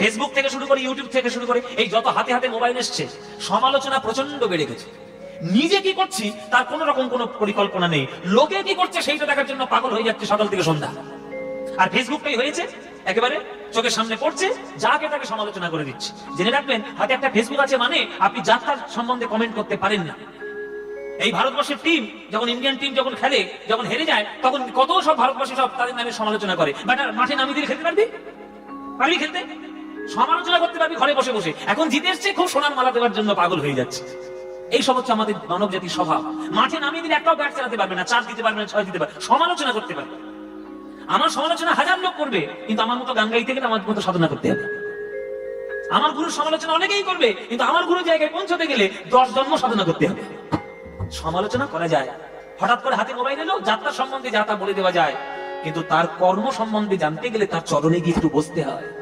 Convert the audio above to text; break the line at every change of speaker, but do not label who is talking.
Facebook থেকে শুরু করে ইউটিউব থেকে শুরু করে এই যত হাতে হাতে মোবাইল এসছে, সমালোচনা প্রচণ্ড বেড়ে গেছে। নিজে কি করছি, তার কোনো রকম কোনো পরিকল্পনা নেই। লোকে কি করছে, সেইটা দেখার জন্য পাগল হয়ে যাচ্ছে সকাল থেকে সন্ধ্যা। আর ফেসবুকটাই হয়েছে, একেবারে চোখের সামনে পড়ছে, যাকে তাকে সমালোচনা করে দিচ্ছে। জেনে রাখবেন, হাতে একটা ফেসবুক আছে মানে আপনি যাত্রার সম্বন্ধে কমেন্ট করতে পারেন না। এই ভারতবর্ষের টিম যখন ইন্ডিয়ান টিম যখন খেলে, যখন হেরে যায়, তখন কত সব ভারতবর্ষে সব তাদের নামে সমালোচনা করে। বাট মাঠে নামিয়ে দিয়ে খেলতে পারবি? পারবি খেলতে? সমালোচনা করতে পারবি ঘরে বসে বসে। এখন জিতে এসছে খুব সোনার মালা দেওয়ার জন্য পাগল হয়ে যাচ্ছে। এই সব হচ্ছে আমাদের মানব জাতির স্বভাব। মাঠে নামিয়ে দিলে একটাও ব্যাট চালাতে পারবে না, চার দিতে পারবে না, ছয় দিতে পারবে সমালোচনা করতে পারবে। আমার সমালোচনা হাজার লোক করবে, কিন্তু আমার মতো গান গাইতে গেলে আমার মতো সাধনা করতে হবে। আমার গুরুর সমালোচনা অনেকেই করবে, কিন্তু আমার গুরু জায়গায় পৌঁছতে গেলে দশ জন্ম সাধনা করতে হবে। সমালোচনা করা যায়। হঠাৎ করে হাতে মোবাইল এলো, যাত্রা সম্বন্ধে যা তা বলে দেওয়া যায়। কিন্তু তার কর্ম সম্বন্ধে জানতে গেলে তার চরণে গিয়ে একটু বসতে হয়।